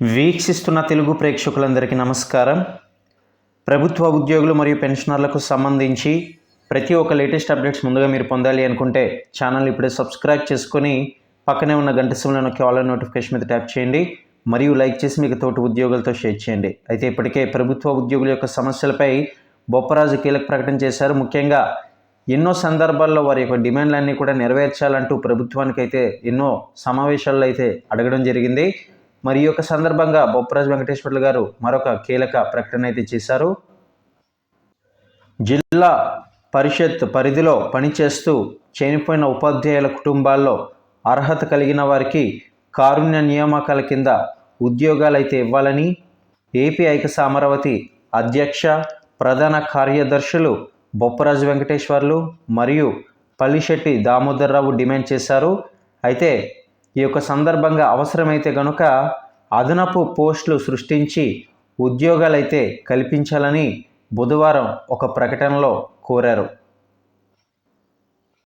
వీక్షిస్తున్న తెలుగు ప్రేక్షకులందరికీ నమస్కారం. ప్రభుత్వ ఉద్యోగులు మరియు పెన్షనర్లకు సంబంధించి ప్రతి ఒక్క లేటెస్ట్ అప్డేట్స్ ముందుగా మీరు పొందాలి అనుకుంటే ఛానల్ ఇప్పుడే సబ్స్క్రైబ్ చేసుకొని పక్కనే ఉన్న గంట సింబల్ నొక్కి ఆల్ నోటిఫికేషన్ మీద ట్యాప్ చేయండి. మరియు లైక్ చేసి మీకు తోటి ఉద్యోగులతో షేర్ చేయండి. అయితే ఇప్పటికే ప్రభుత్వ ఉద్యోగుల యొక్క సమస్యలపై బొప్పరాజు కీలక ప్రకటన చేశారు. ముఖ్యంగా ఎన్నో సందర్భాల్లో వారి యొక్క డిమాండ్లన్నీ కూడా నెరవేర్చాలంటూ ప్రభుత్వానికి అయితే ఎన్నో సమావేశాల్లో అయితే అడగడం జరిగింది. మరి ఈ యొక్క సందర్భంగా బొప్పరాజు వెంకటేశ్వర్లు గారు మరొక కీలక ప్రకటన అయితే చేశారు. జిల్లా పరిషత్ పరిధిలో పనిచేస్తూ చనిపోయిన ఉపాధ్యాయుల కుటుంబాల్లో అర్హత కలిగిన వారికి కారుణ్య నియామకాల కింద ఉద్యోగాలు అయితే ఇవ్వాలని ఏపీ ఐక్య అమరావతి అధ్యక్ష ప్రధాన కార్యదర్శులు బొప్పరాజు వెంకటేశ్వర్లు మరియు పల్లిశెట్టి దామోదర్రావు డిమాండ్ చేశారు. అయితే ఈ యొక్క సందర్భంగా అవసరమైతే గనుక అదనపు పోస్టులు సృష్టించి ఉద్యోగాలైతే కల్పించాలని బుధవారం ఒక ప్రకటనలో కోరారు.